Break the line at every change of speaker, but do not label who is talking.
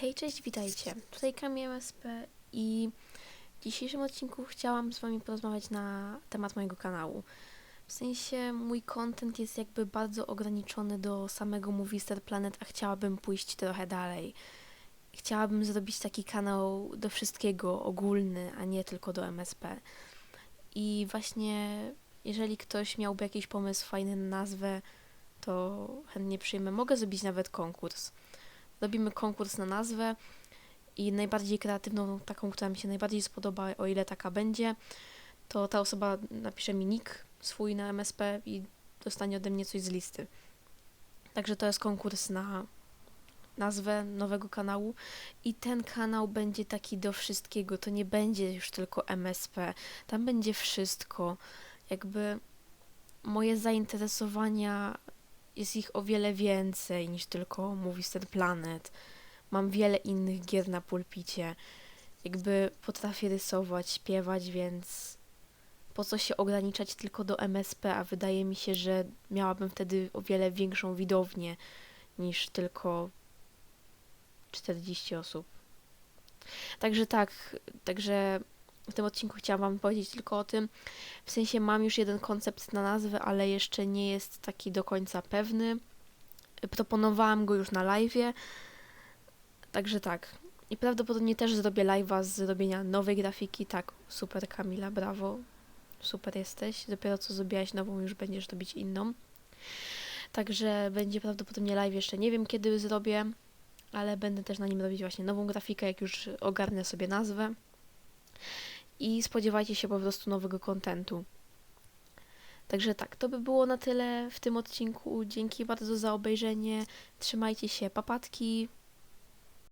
Hej, cześć, witajcie. Tutaj Kamil MSP i w dzisiejszym odcinku chciałam z wami porozmawiać na temat mojego kanału. W sensie mój content jest jakby bardzo ograniczony do samego Movie Star Planet, a chciałabym pójść trochę dalej. Chciałabym zrobić taki kanał do wszystkiego, ogólny, a nie tylko do MSP. I właśnie jeżeli ktoś miałby jakiś pomysł fajny na nazwę, to chętnie przyjmę. Mogę zrobić nawet konkurs robimy konkurs na nazwę i najbardziej kreatywną, taką, która mi się najbardziej spodoba, o ile taka będzie, to ta osoba napisze mi nick swój na MSP i dostanie ode mnie coś z listy. Także to jest konkurs na nazwę nowego kanału i ten kanał będzie taki do wszystkiego, to nie będzie już tylko MSP, tam będzie wszystko. Jakby moje zainteresowania jest ich o wiele więcej niż tylko Movie Star Planet. Mam wiele innych gier na pulpicie. Jakby potrafię rysować, śpiewać, więc po co się ograniczać tylko do MSP, a wydaje mi się, że miałabym wtedy o wiele większą widownię niż tylko 40 osób. Także tak, także w tym odcinku chciałam Wam powiedzieć tylko o tym. W sensie mam już jeden koncept na nazwę, ale jeszcze nie jest taki do końca pewny. Proponowałam go już na live'ie. Także tak. I prawdopodobnie też zrobię live'a z zrobienia nowej grafiki. Tak, super Kamila, brawo. Super jesteś. Dopiero co zrobiłaś nową, już będziesz robić inną. Także będzie prawdopodobnie live jeszcze nie wiem kiedy zrobię, ale będę też na nim robić właśnie nową grafikę, jak już ogarnę sobie nazwę i spodziewajcie się po prostu nowego kontentu. Także tak, to by było na tyle w tym odcinku. Dzięki bardzo za obejrzenie. Trzymajcie się, papatki.